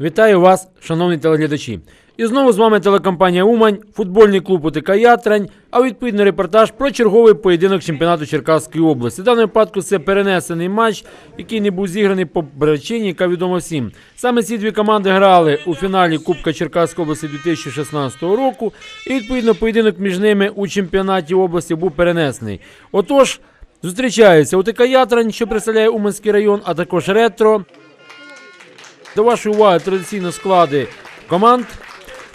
Вітаю вас, шановні телеглядачі. І знову з вами телекомпанія Умань, футбольний клуб УТК Ятрань, а відповідний репортаж про черговий поєдинок чемпіонату Черкаської області. В даному випадку це перенесений матч, який не був зіграний по причині, яка відома всім. Саме ці дві команди грали у фіналі Кубка Черкаської області 2016 року, і відповідно поєдинок між ними у чемпіонаті області був перенесений. Отож, зустрічаються УТК Ятрань, що представляє Уманський район, а також ретро. До вашої уваги традиційно склади команд.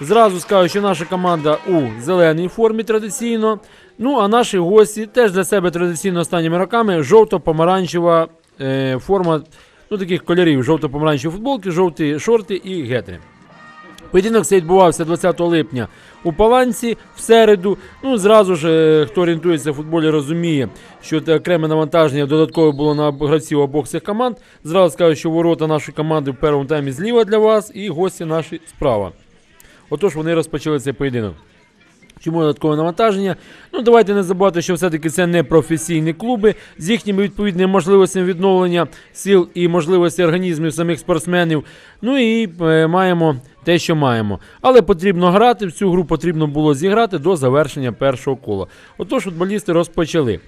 Зразу скажу, що наша команда у зеленій формі традиційно. Ну а наші гості теж для себе традиційно останніми роками жовто-помаранчева е, форма ну, таких кольорів: жовто-помаранчеві футболки, жовті шорти і гетри. Поєдинок цей відбувався 20 липня у Паланці в середу. Ну, зразу ж, е, хто орієнтується в футболі, розуміє, що це окреме навантаження додатково було на гравців обох цих команд. Зразу скажу, що ворота нашої команди в першому таймі зліва для вас і гості наші справа. Отож, вони розпочали цей поєдинок. Чому додаткове навантаження? Ну, давайте не забувати, що все-таки це не професійні клуби з їхніми відповідними можливостями відновлення сил і можливості організмів самих спортсменів. Ну і е, маємо те, що маємо. Але потрібно грати. В цю гру потрібно було зіграти до завершення першого кола. Отож, футболісти розпочали.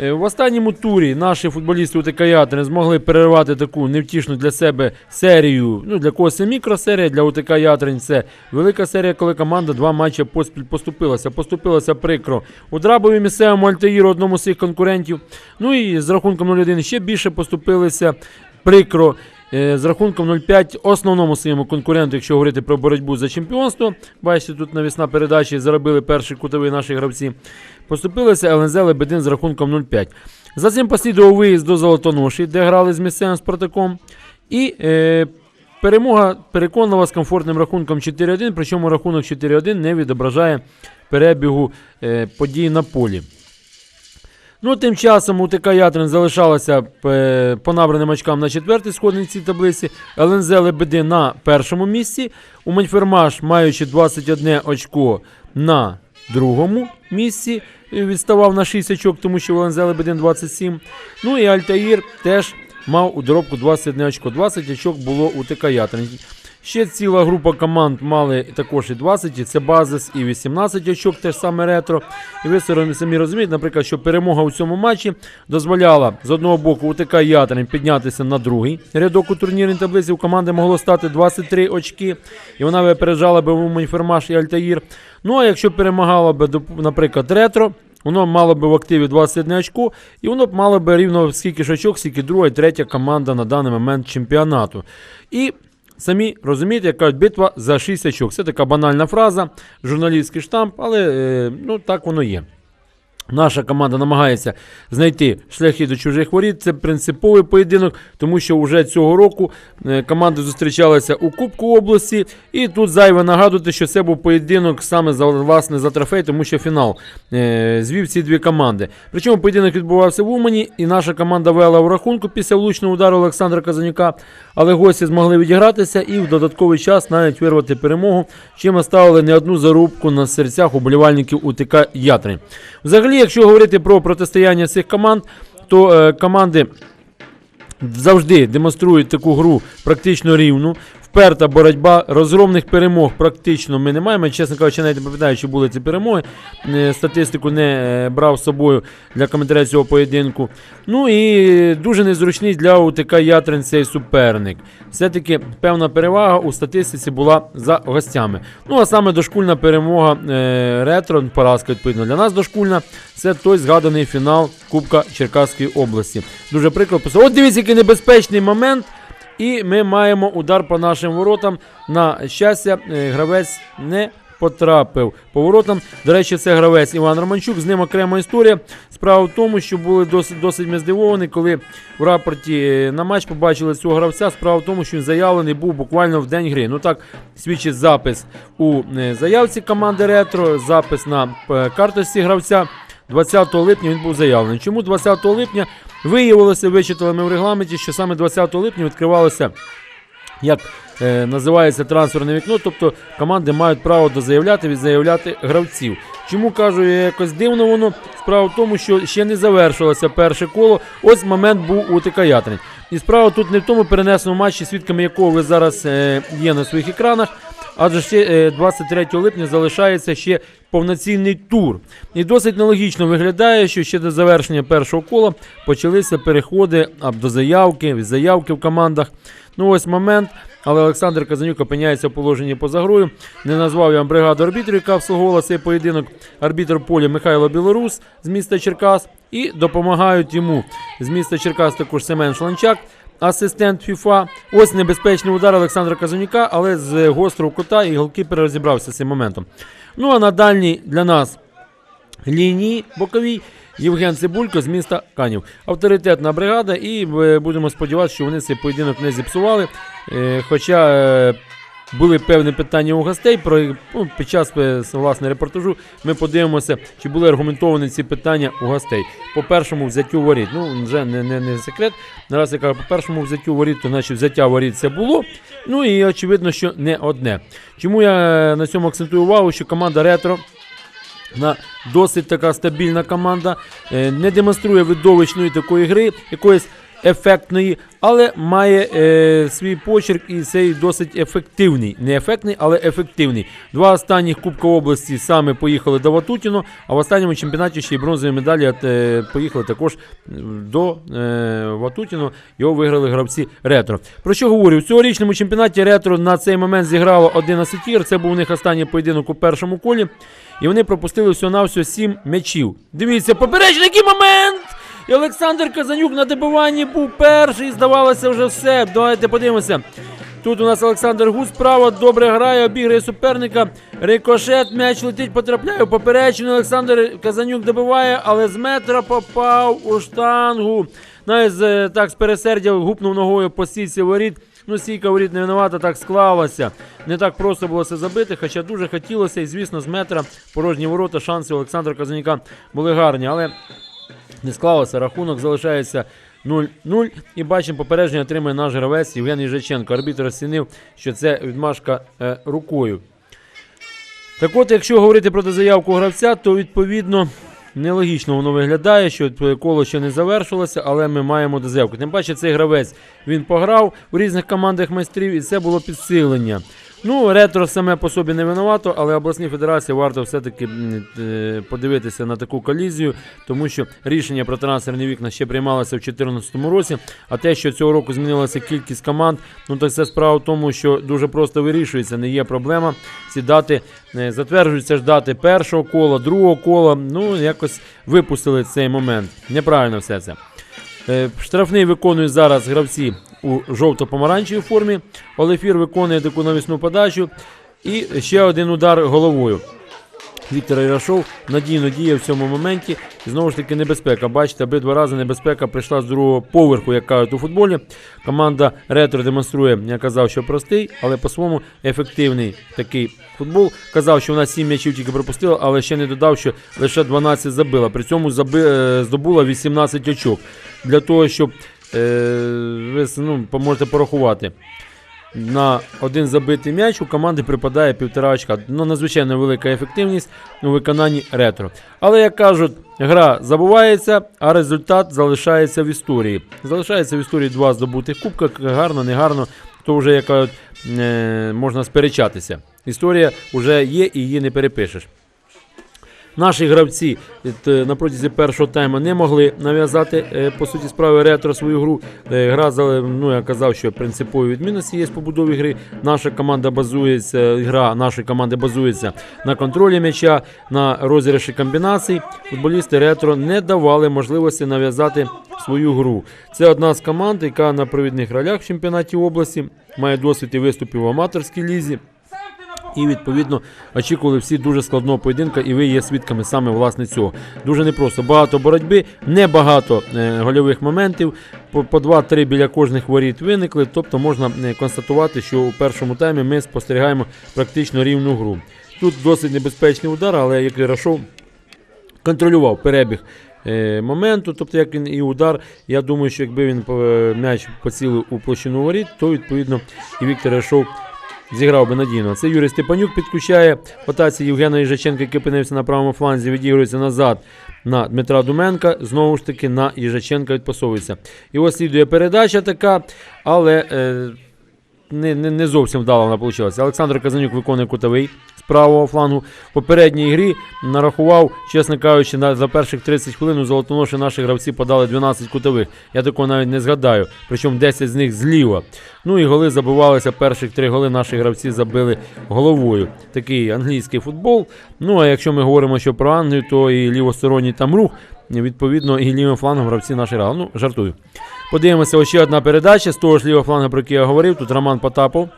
Е, в останньому турі наші футболісти УТК Ятри змогли перервати таку невтішну для себе серію. Ну, для когось це мікросерія, для УТК Ятрень це велика серія, коли команда два матчі поспіль поступилася. Поступилася прикро у Драбові місцевому Альтаїру, одному з своїх конкурентів. Ну і з рахунком 0-1 ще більше поступилися прикро. Е, З рахунком 0-5 основному своєму конкуренту, якщо говорити про боротьбу за чемпіонство. Бачите, тут навісна передачі заробили перший кутовий наші гравці. Поступилися ЛНЗ Лебедин з рахунком 0-5. За цим послідував виїзд до Золотоноші, де грали з місцевим Спартаком. І е, перемога переконала з комфортним рахунком 4-1, причому рахунок 4-1 не відображає перебігу е, подій на полі. Ну, тим часом УТК Ятрин залишалася е, по набраним очкам на четвертій сходниці таблиці. ЛНЗ Лебеди на першому місці. Уманьфермаш, маючи 21 очко на другому місці, відставав на 6 очок, тому що в ЛНЗ Лебедин 27. Ну і Альтаїр теж мав у доробку 21 очко. 20 очок було у ТК Ятрин. Ще ціла група команд мали також і 20, і це Базис, і 18 очок, теж саме ретро. І ви самі- розумієте, наприклад, що перемога у цьому матчі дозволяла з одного боку УТК Ятрин піднятися на другий рядок у турнірній таблиці. У команди могло стати 23 очки, і вона випереджала би Уманьфермаш і Альтаїр. Ну а якщо перемагала би, наприклад, ретро. Воно мало би в активі 21 очко, і воно б мало би рівно скільки ж очок, скільки друга і третя команда на даний момент чемпіонату. І самі розумієте, як кажуть, битва за 6 очок. Це така банальна фраза, журналістський штамп, але е, ну, так воно є. Наша команда намагається знайти шляхи до чужих воріт. Це принциповий поєдинок, тому що вже цього року е, команди зустрічалися у Кубку області. І тут зайве нагадувати, що це був поєдинок саме за власне за трофей, тому що фінал е, звів ці дві команди. Причому поєдинок відбувався в Умані, і наша команда вела у рахунку після влучного удару Олександра Казанюка. Але гості змогли відігратися і в додатковий час навіть вирвати перемогу, чим оставили не одну зарубку на серцях уболівальників УТК Ятрин. Взагалі, якщо говорити про протистояння цих команд, то е, команди завжди демонструють таку гру практично рівну. Вперта боротьба, розгромних перемог практично ми не маємо. Чесно кажучи, навіть не пам'ятаю, чи були ці перемоги. Е, Статистику не е, брав з собою для коментаря цього поєдинку. Ну і дуже незручний для УТК Ятрин цей суперник. Все-таки певна перевага у статистиці була за гостями. Ну а саме дошкульна перемога е, ретро, поразка відповідно для нас дошкульна. Це той згаданий фінал Кубка Черкаської області. Дуже прикро писав. От дивіться, який небезпечний момент. І ми маємо удар по нашим воротам. На щастя, е, гравець не потрапив по воротам. До речі, це гравець Іван Романчук. З ним окрема історія. Справа в тому, що були досить досить ми здивовані, коли в рапорті е, на матч побачили цього гравця. Справа в тому, що він заявлений був буквально в день гри. Ну так свідчить запис у е, заявці команди Ретро, запис на карточці гравця. 20 липня він був заявлений. Чому 20 липня виявилося, вичитали ми в регламенті, що саме 20 липня відкривалося як е, називається трансферне вікно, тобто команди мають право дозаявляти, відзаявляти гравців. Чому кажу, я якось дивно воно? Справа в тому, що ще не завершилося перше коло. Ось момент був у ТК Ятрень. І справа тут не в тому перенесеному матчі, свідками якого ви зараз е, є на своїх екранах. Адже ще е, 23 липня залишається ще повноцінний тур. І досить нелогічно виглядає, що ще до завершення першого кола почалися переходи до заявки, від заявки в командах. Ну ось момент. Але Олександр Казанюк опиняється в положенні поза грою. Не назвав я бригаду арбітрів, яка обслуговувала цей поєдинок. Арбітр поля Михайло Білорус з міста Черкас. І допомагають йому з міста Черкас також Семен Шланчак, асистент ФІФА. Ось небезпечний удар Олександра Казанюка, але з гострого кута і голкіпер розібрався з цим моментом. Ну а на дальній для нас лінії боковій Євген Цибулько з міста Канів. Авторитетна бригада, і е, будемо сподіватися, що вони цей поєдинок не зіпсували. Е, Хоча е, були певні питання у гостей про ну, під час е, власне репортажу. Ми подивимося, чи були аргументовані ці питання у гостей. По першому взяттю воріт. Ну вже не, не, не секрет. Наразі я кажу, по першому взяттю воріт, то значить взяття воріт це було. Ну і очевидно, що не одне. Чому я е, на цьому акцентую увагу, що команда ретро на досить така стабільна команда, е, не демонструє видовищної такої гри, якоїсь ефектної, але має е, свій почерк і цей досить ефективний. Не ефектний, але ефективний. Два останніх Кубка області саме поїхали до Ватутіно, а в останньому чемпіонаті ще й бронзові медалі е, поїхали також е, до е, Ватутіно. Його виграли гравці ретро. Про що говорю? В цьогорічному чемпіонаті ретро на цей момент зіграло 11 ігор. Це був у них останній поєдинок у першому колі. І вони пропустили всього-навсього 7 м'ячів. Дивіться, поперечний який момент! І Олександр Казанюк на добиванні був перший. Здавалося, вже все. Давайте подивимося. Тут у нас Олександр Гуц справа добре грає, обіграє суперника. Рикошет, м'яч летить, потрапляє в поперечину. Олександр Казанюк добиває, але з метра попав у штангу. Навіть так з пересердя гупнув ногою по стійці воріт. Ну, стійка воріт не винувата, так склалася. Не так просто було це забити, хоча дуже хотілося, і звісно, з метра порожні ворота, шанси Олександра Казанюка були гарні. Але не склалося. Рахунок залишається 0-0. І бачимо, попередження отримує наш гравець Євген Їжаченко. Арбітр оцінив, що це відмашка е, рукою. Так от, якщо говорити про заявку гравця, то відповідно нелогічно воно виглядає, що коло ще не завершилося, але ми маємо дозаявку. Тим паче, цей гравець він пограв у різних командах майстрів, і це було підсилення. Ну, ретро саме по собі не винувато, але обласній федерації варто все-таки е, подивитися на таку колізію, тому що рішення про трансферні вікна ще приймалося в 2014 році. А те, що цього року змінилася кількість команд, ну так це справа в тому, що дуже просто вирішується, не є проблема. Ці дати е, затверджуються ж дати першого кола, другого кола. Ну, якось випустили цей момент. Неправильно все це. Е, Штрафний виконують зараз гравці у жовто-помаранчевій формі. Олефір виконує таку навісну подачу. І ще один удар головою. Віктор Ірашов надійно діє в цьому моменті. І знову ж таки небезпека. Бачите, обидва рази небезпека прийшла з другого поверху, як кажуть у футболі. Команда Ретро демонструє, я казав, що простий, але по-своєму ефективний такий футбол. Казав, що вона 7 м'ячів тільки пропустила, але ще не додав, що лише 12 забила. При цьому заби, е, здобула 18 очок. Для того, щоб е, ви ну, можете порахувати. На один забитий м'яч у команди припадає півтора очка. Ну, надзвичайно велика ефективність у виконанні ретро. Але, як кажуть, гра забувається, а результат залишається в історії. Залишається в історії два здобутих кубка. Гарно, не гарно, то вже як е, можна сперечатися. Історія вже є і її не перепишеш. Наші гравці е, на протязі першого тайму не могли нав'язати е, по суті справи ретро свою гру. Е, Гра ну я казав, що принципові відмінності є в побудові гри. Наша команда базується, гра нашої команди базується на контролі м'яча, на розіграші комбінацій. Футболісти ретро не давали можливості нав'язати свою гру. Це одна з команд, яка на провідних ролях в чемпіонаті області має досвід і виступів в аматорській лізі. І відповідно очікували всі дуже складного поєдинка, і ви є свідками саме власне цього. Дуже непросто. Багато боротьби, небагато е, гольових моментів. По, по 2-3 біля кожних воріт виникли. Тобто можна е, констатувати, що у першому таймі ми спостерігаємо практично рівну гру. Тут досить небезпечний удар, але як Ірашов контролював перебіг е, моменту, тобто як він і удар. Я думаю, що якби він м'яч поцілив у площину воріт, то відповідно і Віктор Ірашов зіграв би надійно. Це Юрій Степанюк підключає ротації Євгена Єжаченка, який опинився на правому фланзі, відігрується назад на Дмитра Думенка. Знову ж таки на Їжаченка відпасовується. Ось слідує передача така, але. Е, не, не, не зовсім вдало вона вийшла. Олександр Казанюк виконує кутовий правого флангу. В попередній грі нарахував, чесно кажучи, на, за перших 30 хвилин у золотоноші наші гравці подали 12 кутових. Я такого навіть не згадаю. Причому 10 з них зліва. Ну і голи забивалися. Перших три голи наші гравці забили головою. Такий англійський футбол. Ну а якщо ми говоримо що про Англію, то і лівосторонній там рух. Відповідно, і лівим флангом гравці наші грали. Ну, жартую. Подивимося, ще одна передача з того ж лівого флангу, про який я говорив. Тут Роман Потапов.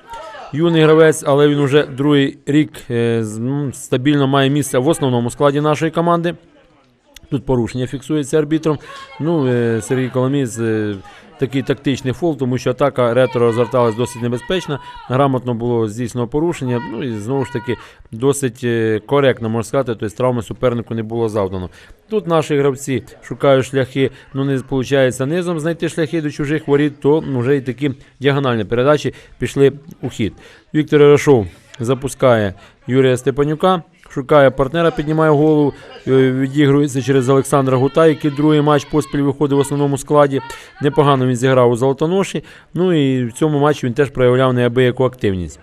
Юний гравець, але він уже другий рік е, стабільно має місце в основному складі нашої команди. Тут порушення фіксується арбітром. Ну, е, Сергій Коломієць е, такий тактичний фол, тому що атака ретро розгорталась досить небезпечно. Грамотно було здійснено порушення. Ну і знову ж таки досить е, коректно можна сказати, тобто травми супернику не було завдано. Тут наші гравці шукають шляхи, ну не виходить низом знайти шляхи до чужих воріт, то вже і такі діагональні передачі пішли у хід. Віктор Ярошов запускає Юрія Степанюка. Шукає партнера, піднімає голову, е, відігрується через Олександра Гута, який другий матч поспіль виходив в основному складі. Непогано він зіграв у Золотоноші. Ну і в цьому матчі він теж проявляв неабияку активність.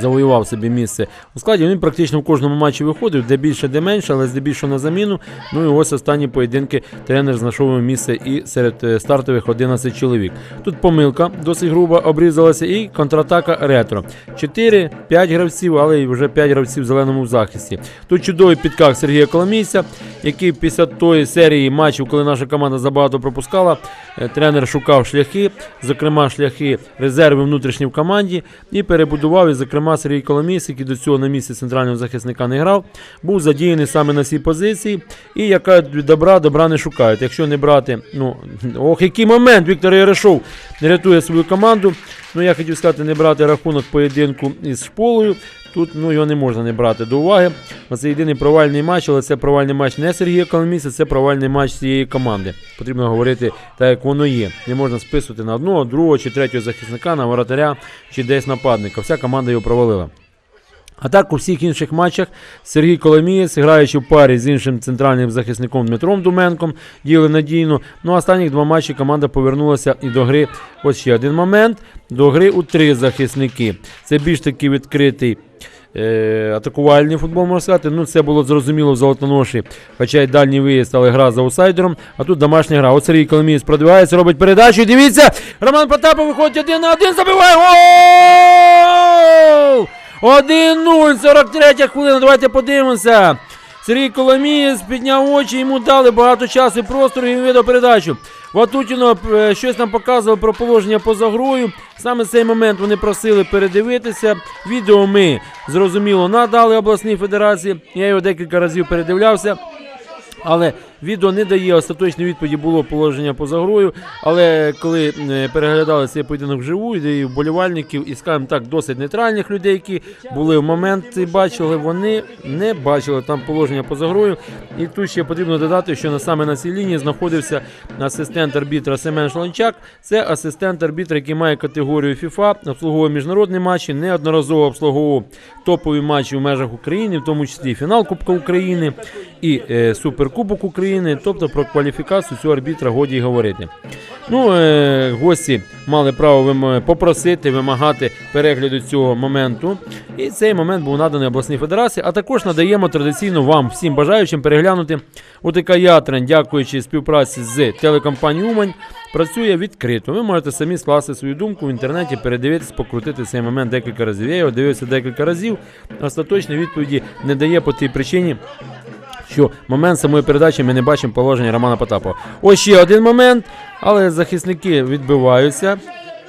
Завоював собі місце у складі. Він практично в кожному матчі виходив, де більше, де менше, але здебільшого на заміну. Ну і ось останні поєдинки тренер знайшов місце і серед е, стартових 11 чоловік. Тут помилка досить груба обрізалася, і контратака ретро. 4-5 гравців, але вже 5 гравців в зеленому захисті. Тут чудовий підкак Сергія Коломійця, який після тої серії матчів, коли наша команда забагато пропускала, е, тренер шукав шляхи, зокрема шляхи резерви внутрішні в команді, і перебудував, і, зокрема, Сергій Коломійць, який до цього на місці центрального захисника не грав, був задіяний саме на цій позиції. І яка добра, добра не шукають. Якщо не брати, ну ох, який момент Віктор Ярешов рятує свою команду. Ну, я хотів сказати, не брати рахунок поєдинку із шполою. Тут ну, його не можна не брати до уваги. Це єдиний провальний матч, але це провальний матч не Сергія Коломійця, це провальний матч цієї команди. Потрібно говорити так, як воно є. Не можна списувати на одного, другого чи третього захисника, на воротаря чи десь нападника. Вся команда його провалила. А так у всіх інших матчах Сергій Коломієць, граючи в парі з іншим центральним захисником Дмитром Думенком, діяли надійно. Ну а останніх два матчі команда повернулася і до гри. Ось ще один момент. До гри у три захисники. Це більш такий відкритий. Е, атакувальний футбол можна сказати. Ну, це було зрозуміло в золотоноші, хоча й дальній виїзд, але гра за аутсайдером. А тут домашня гра. От Коломієць продвигається, робить передачу. І дивіться, Роман Потапов виходить один на один, забиває гол! 1-0, 43 хвилина. Давайте подивимося. Сергій Коломієць підняв очі, йому дали багато часу і простору, і він видав передачу. Ватутіно е, щось нам показував про положення поза грою. Саме цей момент вони просили передивитися. Відео ми зрозуміло надали обласній федерації. Я його декілька разів передивлявся. Але відео не дає остаточної відповіді було положення поза грою. Але коли е, переглядали цей поєдинок вживу, і вболівальників, і скажімо так, досить нейтральних людей, які були в момент і бачили, вони не бачили там положення поза грою. І тут ще потрібно додати, що на саме на цій лінії знаходився асистент арбітра Семен Шланчак. Це асистент арбітра, який має категорію FIFA, обслуговує міжнародні матчі, неодноразово обслуговував топові матчі в межах України, в тому числі і фінал Кубка України і е, Суперкубок України. Тобто про кваліфікацію цього арбітра годі й говорити. Ну, е, гості мали право попросити, вимагати перегляду цього моменту. І цей момент був наданий обласній федерації. А також надаємо традиційно вам, всім бажаючим, переглянути УТК Ятрань, дякуючи співпраці з телекомпанією Умань. Працює відкрито. Ви можете самі скласти свою думку в інтернеті, передивитись, покрутити цей момент декілька разів. Я його дивився декілька разів. Остаточної відповіді не дає по тій причині, що момент самої передачі ми не бачимо положення Романа Потапова. Ось ще один момент, але захисники відбиваються.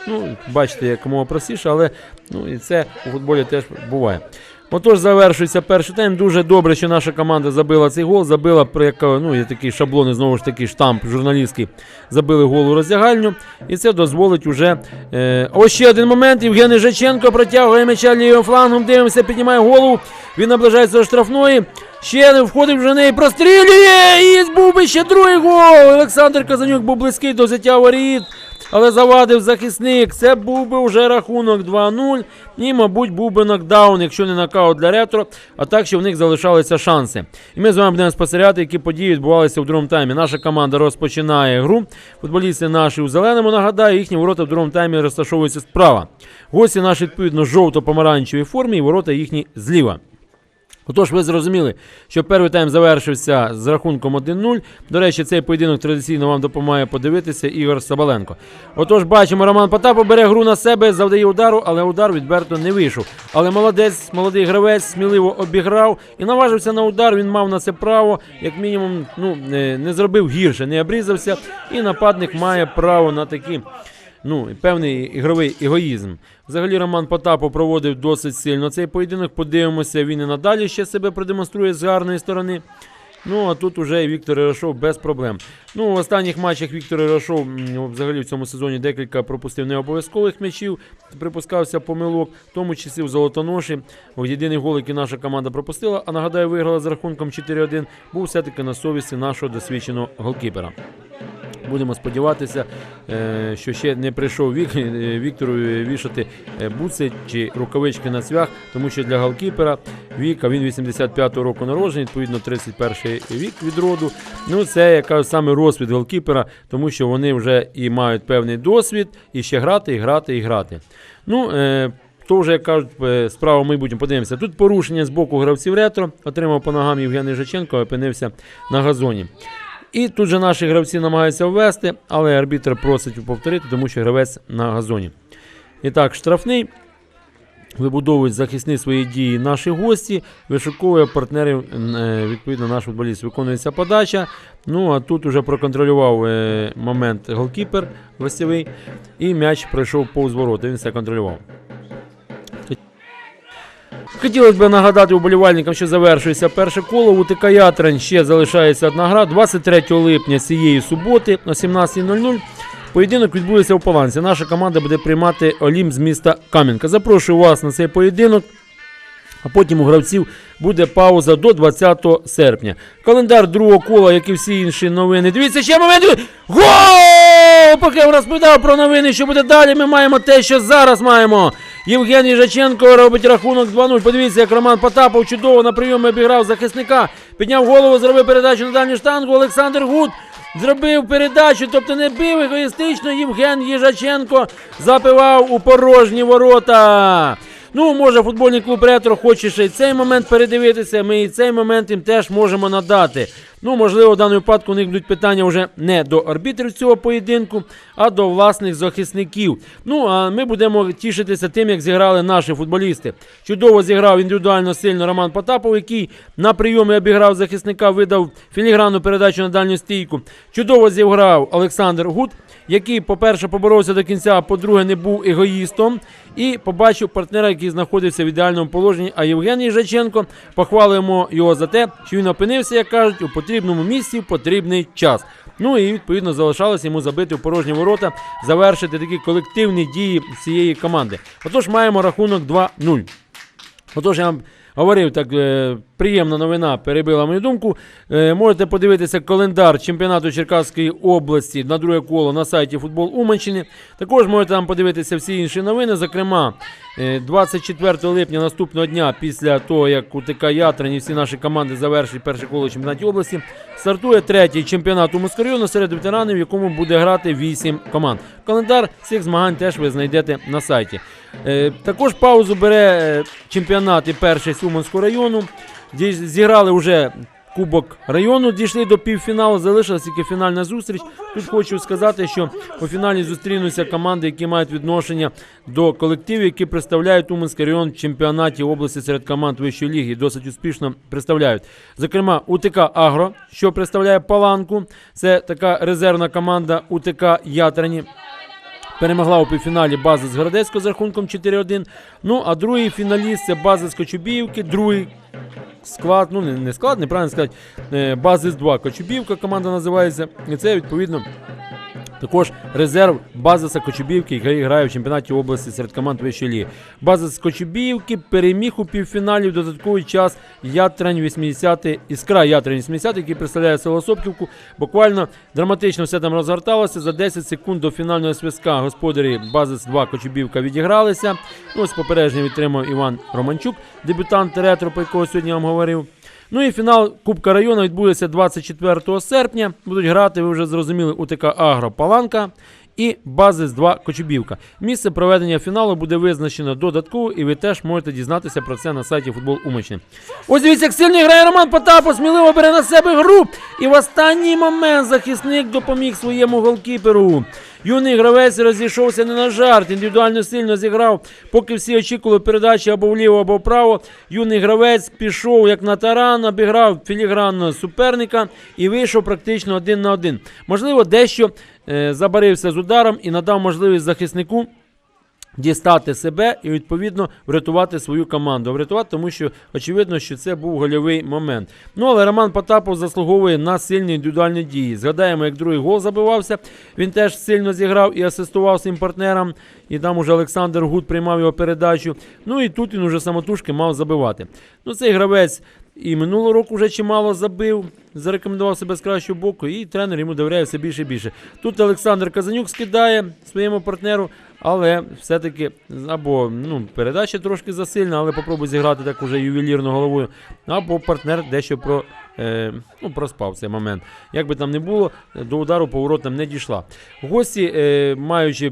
Ну, бачите, якомога простіше, але ну, і це у футболі теж буває. Отож, завершується перший тайм. Дуже добре, що наша команда забила цей гол. Забила як, ну, є такий шаблон, і знову ж таки штамп журналістський. Забили гол у роздягальню. І це дозволить уже. Е, ось ще один момент. Євгений Жаченко протягує м'яча лівим флангом. Дивимося, піднімає голову. Він наближається до штрафної. Ще не входить вже неї, прострілює! І був би ще другий гол. Олександр Казанюк був близький до взяття воріт. але завадив захисник. Це був би вже рахунок 2-0. І, мабуть, був би нокдаун, якщо не нокаут для ретро, а так, що в них залишалися шанси. І ми з вами будемо спостерігати, які події відбувалися в другому таймі. Наша команда розпочинає гру. Футболісти наші у зеленому нагадаю, їхні ворота в другому таймі розташовуються справа. Гості наші відповідно жовто-помаранчевій формі і ворота їхні зліва. Отож, ви зрозуміли, що перший тайм завершився з рахунком 1-0. До речі, цей поєдинок традиційно вам допомагає подивитися Ігор Сабаленко. Отож, бачимо, Роман Потапов бере гру на себе, завдає удару, але удар відверто не вийшов. Але молодець, молодий гравець сміливо обіграв і наважився на удар. Він мав на це право, як мінімум, ну не, зробив гірше, не обрізався. І нападник має право на такі ну, певний ігровий егоїзм. Взагалі Роман Потапов проводив досить сильно цей поєдинок. Подивимося, він і надалі ще себе продемонструє з гарної сторони. Ну, а тут уже Віктор Ірошов без проблем. Ну, в останніх матчах Віктор Ірошов взагалі в цьому сезоні декілька пропустив необов'язкових м'ячів, припускався помилок, в тому числі в Золотоноші. Єдиний гол, який наша команда пропустила, а нагадаю, виграла з рахунком 4-1, був все-таки на совісті нашого досвідченого голкіпера. Будемо сподіватися, е, що ще не прийшов вік е, Віктору вішати е, буци чи рукавички на цвях, тому що для голкіпера вік, а він 85-го року народження, відповідно 31-й вік від роду. Ну це я кажу, саме розсвіт голкіпера, тому що вони вже і мають певний досвід, і ще грати, і грати, і грати. Ну, то вже, як кажуть, справа в майбутньому. Подивимося. Тут порушення з боку гравців ретро. Отримав по ногам Євген Жаченко, опинився на газоні. І тут же наші гравці намагаються ввести, але арбітр просить повторити, тому що гравець на газоні. І так, штрафний. Вибудовують захисні свої дії наші гості, вишуковує партнерів, е, відповідно, наш футболіст. Виконується подача. Ну а тут уже проконтролював е, момент голкіпер гостєвий, і м'яч пройшов повз ворота. Він все контролював. Хотілося б нагадати уболівальникам, що завершується перше коло. У ТК Ятрань ще залишається одна гра. 23 липня цієї суботи о 17.00. Поєдинок відбудеться у Паланці. Наша команда буде приймати Олімп з міста Кам'янка. Запрошую вас на цей поєдинок. А потім у гравців буде пауза до 20 серпня. Календар другого кола, як і всі інші новини. Дивіться, ще момент. Гол! Поки я розповідав про новини, що буде далі, ми маємо те, що зараз маємо. Євген Єжаченко робить рахунок 2-0. Подивіться, як Роман Потапов чудово на прийомі обіграв захисника. Підняв голову, зробив передачу на дальню штангу. Олександр Гуд зробив передачу, тобто не бив егоїстично. Євген Їжаченко запивав у порожні ворота. Ну, може, футбольний клуб Ретро хоче ще й цей момент передивитися. Ми і цей момент їм теж можемо надати. Ну, можливо, в даному випадку у них будуть питання вже не до арбітрів цього поєдинку, а до власних захисників. Ну, а ми будемо тішитися тим, як зіграли наші футболісти. Чудово зіграв індивідуально сильно Роман Потапов, який на прийомі обіграв захисника, видав філігранну передачу на дальню стійку. Чудово зіграв Олександр Гуд, який, по-перше, поборовся до кінця, а по-друге, не був егоїстом. І побачив партнера, який знаходився в ідеальному положенні. А Євгеній Жаченко похвалимо його за те, що він опинився, як кажуть, у потрібному місці в потрібний час. Ну і відповідно залишалося йому забити в порожні ворота, завершити такі колективні дії цієї команди. Отож, маємо рахунок 2-0. Отож, я говорив так, е, приємна новина перебила мою думку. Е, можете подивитися календар чемпіонату Черкаської області на друге коло на сайті Футбол Уманщини. Також можете там подивитися всі інші новини. Зокрема, 24 липня наступного дня, після того, як у ТК Ятрин і всі наші команди завершать перше коло чемпіонаті області, стартує третій чемпіонат у Москарйону серед ветеранів, в якому буде грати 8 команд. Календар цих змагань теж ви знайдете на сайті. Е, Також паузу бере е, чемпіонат і перший Суманського району. Зіграли вже Кубок району, дійшли до півфіналу, залишилася тільки фінальна зустріч. Тут хочу сказати, що у фіналі зустрінуться команди, які мають відношення до колективів, які представляють Уманський район в чемпіонаті області серед команд вищої ліги. Досить успішно представляють. Зокрема, УТК Агро, що представляє Паланку. Це така резервна команда УТК Ятрані. Перемогла у півфіналі база з Городецького з рахунком 4-1. Ну, а другий фіналіст це база з Кочубіївки, другий склад, ну не, склад, неправильно сказати, е, базис 2 Кочубівка команда називається. І це відповідно Також резерв Базиса Кочубівки, який грає в чемпіонаті області серед команд вищої ліги. Базис Кочубівки переміг у півфіналі в додатковий час Ятрань 80 Іскра Ятрань 80, який представляє село Сопківку. Буквально драматично все там розгорталося. За 10 секунд до фінального свистка господарі Базис 2 Кочубівка відігралися. Ну, Ось попередження відтримав Іван Романчук, дебютант ретро, про якого сьогодні я вам говорив. Ну і фінал Кубка району відбудеться 24 серпня. Будуть грати, ви вже зрозуміли, УТК Агро Паланка і Базис 2 Кочубівка. Місце проведення фіналу буде визначено додатково, і ви теж можете дізнатися про це на сайті Футбол Умичне. Ось дивіться, як сильно грає Роман Потапо, сміливо бере на себе гру. І в останній момент захисник допоміг своєму голкіперу. Юний гравець розійшовся не на жарт, індивідуально сильно зіграв. Поки всі очікували передачі або вліво, або вправо. Юний гравець пішов як на таран, обіграв філігранного суперника і вийшов практично один на один. Можливо, дещо е, забарився з ударом і надав можливість захиснику дістати себе і відповідно врятувати свою команду. Врятувати, тому що очевидно, що це був гольовий момент. Ну але Роман Потапов заслуговує на сильні індивідуальні дії. Згадаємо, як другий гол забивався. Він теж сильно зіграв і асистував своїм партнерам. І там уже Олександр Гуд приймав його передачу. Ну і тут він уже самотужки мав забивати. Ну цей гравець. І минулого року вже чимало забив, зарекомендував себе з кращого боку, і тренер йому довіряє все більше і більше. Тут Олександр Казанюк скидає своєму партнеру, але все-таки або ну, передача трошки засильна, але попробуй зіграти так уже ювелірно головою, або партнер дещо про, е, ну, проспав цей момент. Як би там не було, до удару поворотом не дійшла. Гості, е, маючи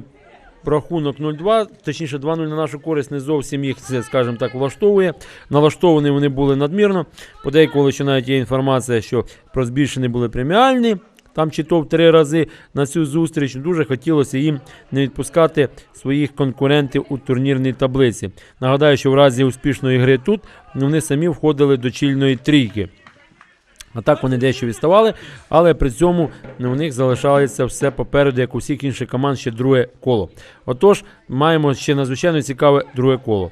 рахунок 0-2, точніше 2-0 на нашу користь, не зовсім їх це, скажімо так, влаштовує. Налаштовані вони були надмірно. Подейколи, що навіть є інформація, що про збільшені були преміальні. Там чи то в три рази на цю зустріч дуже хотілося їм не відпускати своїх конкурентів у турнірній таблиці. Нагадаю, що в разі успішної гри тут вони самі входили до чільної трійки. А так вони дещо відставали, але при цьому у них залишається все попереду, як у всіх інших команд, ще друге коло. Отож, маємо ще надзвичайно цікаве друге коло.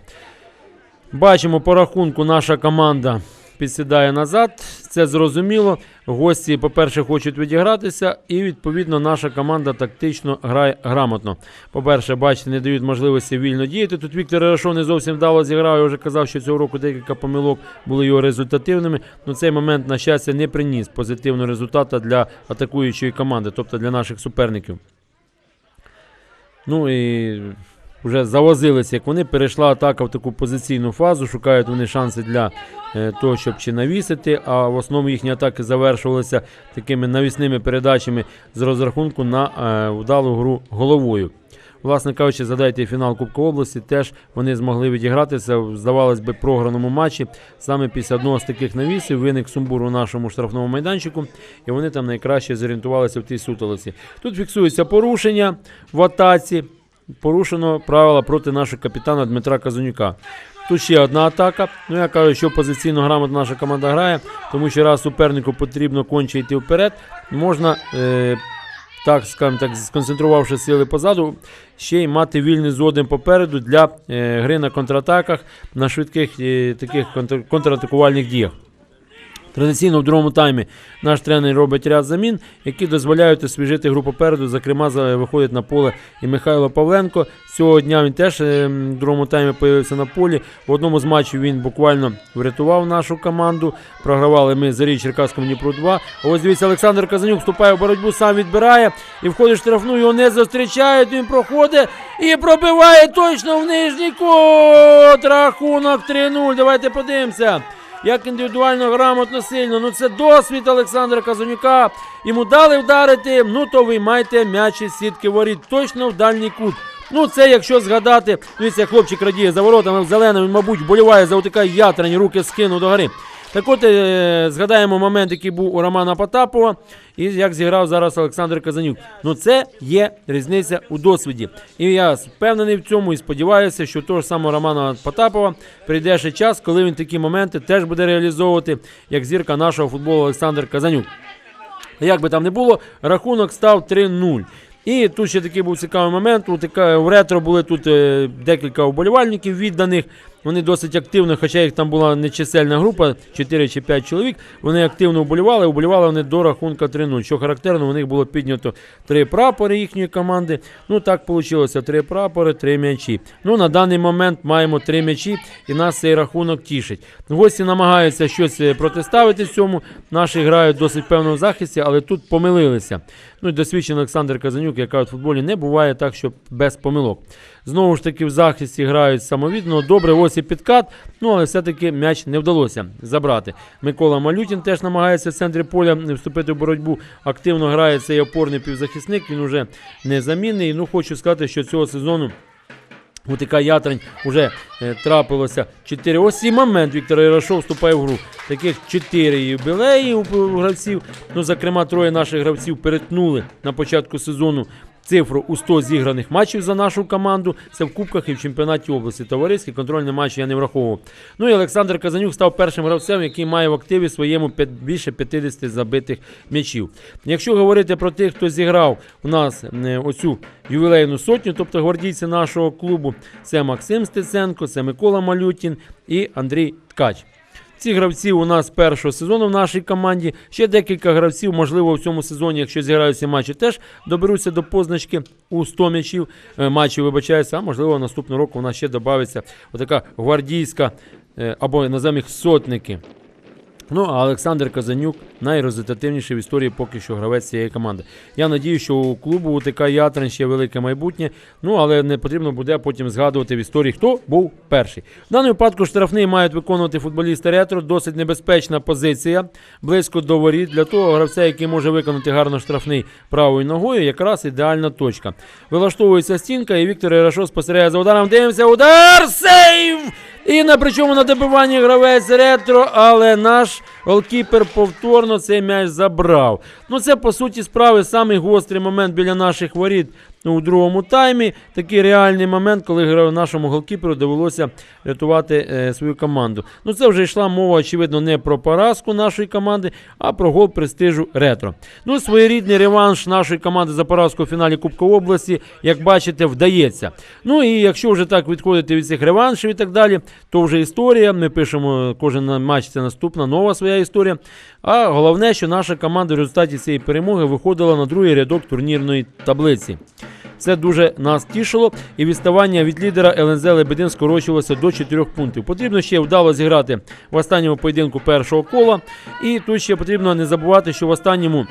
Бачимо по рахунку, наша команда підсідає назад. Це зрозуміло. Гості, по-перше, хочуть відігратися, і відповідно наша команда тактично грає грамотно. По-перше, бачите, не дають можливості вільно діяти. Тут Віктор Ярошов не зовсім вдало зіграв. Я вже казав, що цього року декілька помилок були його результативними. Ну цей момент, на щастя, не приніс позитивного результату для атакуючої команди, тобто для наших суперників. Ну і вже завозилися, як вони перейшла атака в таку позиційну фазу, шукають вони шанси для е, того, щоб чи навісити. А в основному їхні атаки завершувалися такими навісними передачами з розрахунку на е, вдалу гру головою. Власне кажучи, згадайте фінал Кубка області, теж вони змогли відігратися здавалось би, програному матчі. Саме після одного з таких навісів виник сумбур у нашому штрафному майданчику, і вони там найкраще зорієнтувалися в тій сутолиці. Тут фіксується порушення в атаці. Порушено правила проти нашого капітана Дмитра Казунюка. Тут ще одна атака. Ну я кажу, що позиційно грамотно наша команда грає, тому що раз супернику потрібно конче йти вперед, можна. Е- так, скажімо так, сконцентрувавши сили позаду, ще й мати вільний зодим попереду для е, гри на контратаках, на швидких е, таких контр- контратакувальних діях. Традиційно в другому таймі наш тренер робить ряд замін, які дозволяють освіжити гру попереду. Зокрема, виходить на поле і Михайло Павленко. Цього дня він теж е, в другому таймі появився на полі. В одному з матчів він буквально врятував нашу команду. Програвали ми за річ Черкаському Дніпру 2. А ось дивіться, Олександр Казанюк вступає в боротьбу, сам відбирає і входить в штрафну. Його не зустрічають. Він проходить і пробиває точно в нижній кут. Рахунок 3-0. Давайте подивимося. Як індивідуально грамотно сильно. Ну це досвід Олександра Казанюка. Йому дали вдарити. Ну то виймайте м'яч із сітки воріт. Точно в дальній кут. Ну, це якщо згадати, дивіться, хлопчик радіє за воротами в зеленому, мабуть, боліває за отика ятрань, руки скинув до гори. Так от е, згадаємо момент, який був у Романа Потапова, і як зіграв зараз Олександр Казанюк. Ну це є різниця у досвіді. І я впевнений в цьому і сподіваюся, що того ж самого Романа Потапова прийде ще час, коли він такі моменти теж буде реалізовувати, як зірка нашого футболу Олександр Казанюк. Як би там не було, рахунок став 3-0. І тут ще такий був цікавий момент. У, ретро були тут е, декілька вболівальників відданих. Вони досить активно, хоча їх там була нечисельна група, 4 чи 5 чоловік, вони активно вболівали, вболівали вони до рахунка 3-0. Що характерно, у них було піднято три прапори їхньої команди. Ну так вийшло, три прапори, три м'ячі. Ну на даний момент маємо три м'ячі, і нас цей рахунок тішить. Гості намагаються щось е, протиставити цьому. Наші грають досить певно в захисті, але тут помилилися. Ну і досвідчений Олександр Казанюк, яка в футболі не буває так, що без помилок. Знову ж таки, в захисті грають самовідно. Добре, ось і підкат. Ну але все-таки м'яч не вдалося забрати. Микола Малютін теж намагається в центрі поля вступити в боротьбу. Активно грає цей опорний півзахисник. Він уже незамінний. Ну хочу сказати, що цього сезону. УТК Ятрань вже е, трапилося 4. Ось і момент Віктор Ярошов вступає в гру. Таких 4 юбілеї у у гравців. Ну, зокрема, троє наших гравців перетнули на початку сезону цифру у 100 зіграних матчів за нашу команду. Це в Кубках і в чемпіонаті області. Товариські контрольні матчі я не враховував. Ну і Олександр Казанюк став першим гравцем, який має в активі своєму більше 50 забитих м'ячів. Якщо говорити про тих, хто зіграв у нас оцю ювілейну сотню, тобто гвардійці нашого клубу, це Максим Стеценко, це Микола Малютін і Андрій Ткач. Ці гравці у нас першого сезону в нашій команді. Ще декілька гравців, можливо, в цьому сезоні, якщо зіграються матчі, теж доберуться до позначки у 100 м'ячів. е, Матчів вибачаюся, а можливо, наступного року у нас ще додається отака гвардійська е, або називаємо їх сотники. Ну, а Олександр Казанюк найрезультативніший в історії поки що гравець цієї команди. Я надію, що у клубу УТК Ятрин ще велике майбутнє. Ну, але не потрібно буде потім згадувати в історії, хто був перший. В даному випадку штрафний мають виконувати футболісти ретро. Досить небезпечна позиція близько до воріт. Для того гравця, який може виконати гарно штрафний правою ногою, якраз ідеальна точка. Вилаштовується стінка, і Віктор Ярошов спостерігає за ударом. Дивимося, удар! Сейв! І на причому на добиванні гравець ретро, але наш голкіпер повторно цей м'яч забрав. Ну це по суті справи самий гострий момент біля наших воріт у другому таймі. Такий реальний момент, коли нашому голкіперу довелося рятувати е, свою команду. Ну це вже йшла мова, очевидно, не про поразку нашої команди, а про гол престижу ретро. Ну, своєрідний реванш нашої команди за поразку в фіналі Кубка області, як бачите, вдається. Ну і якщо вже так відходити від цих реваншів і так далі, то вже історія. Ми пишемо кожен матч, це наступна нова своя історія. А головне, що наша команда в результаті цієї перемоги виходила на другий рядок турнірної таблиці. Це дуже нас тішило, і відставання від лідера ЛНЗ Лебедин скорочувалося до 4 пунктів. Потрібно ще вдало зіграти в останньому поєдинку першого кола. І тут ще потрібно не забувати, що в останньому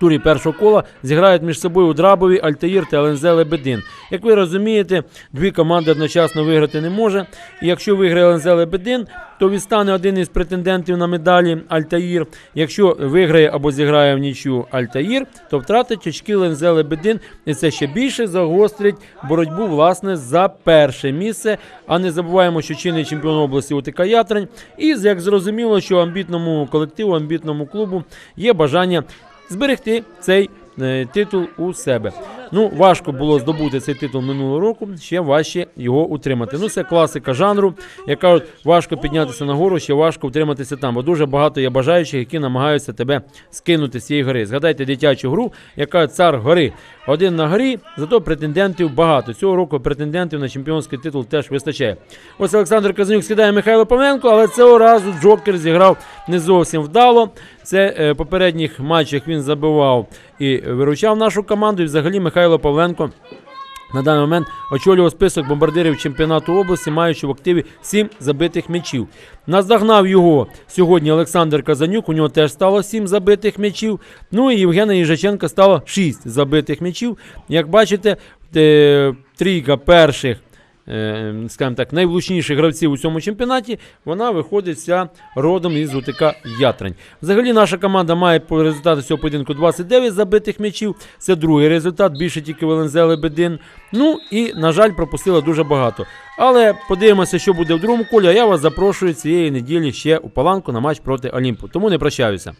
турі першого кола зіграють між собою у Драбові, Альтаїр та ЛНЗ Лебедин. Як ви розумієте, дві команди одночасно виграти не може. І якщо виграє ЛНЗ Лебедин, то відстане один із претендентів на медалі Альтаїр. Якщо виграє або зіграє в нічю Альтаїр, то втратить очки ЛНЗ Лебедин, і це ще більше загострить боротьбу власне за перше місце. А не забуваємо, що чинний чемпіон області УТК Ятрань. І як зрозуміло, що амбітному колективу, амбітному клубу є бажання зберегти цей е, титул у себе. Ну, важко було здобути цей титул минулого року, ще важче його утримати. Ну, це класика жанру, яка от важко піднятися нагору, ще важко утриматися там, бо дуже багато є бажаючих, які намагаються тебе скинути з цієї гори. Згадайте дитячу гру, яка цар гори. Один на горі, зато претендентів багато. Цього року претендентів на чемпіонський титул теж вистачає. Ось Олександр Казанюк скидає Михайло Павленко, але цього разу Джокер зіграв не зовсім вдало. Це е, попередніх матчах він забивав і виручав нашу команду. І взагалі Михайло Павленко на даний момент очолював список бомбардирів чемпіонату області, маючи в активі 7 забитих м'ячів. Наздогнав його сьогодні Олександр Казанюк. У нього теж стало 7 забитих м'ячів. Ну і Євгена Їжаченка стало 6 забитих м'ячів. Як бачите, е, трійка перших скажімо так, найвлучніших гравців у цьому чемпіонаті, вона виходить вся родом із УТК Ятрань. Взагалі наша команда має по результату цього поєдинку 29 забитих м'ячів. Це другий результат, більше тільки в ЛНЗ Лебедин. Ну і, на жаль, пропустила дуже багато. Але подивимося, що буде в другому колі. А я вас запрошую цієї неділі ще у Паланку на матч проти Олімпу. Тому не прощаюся.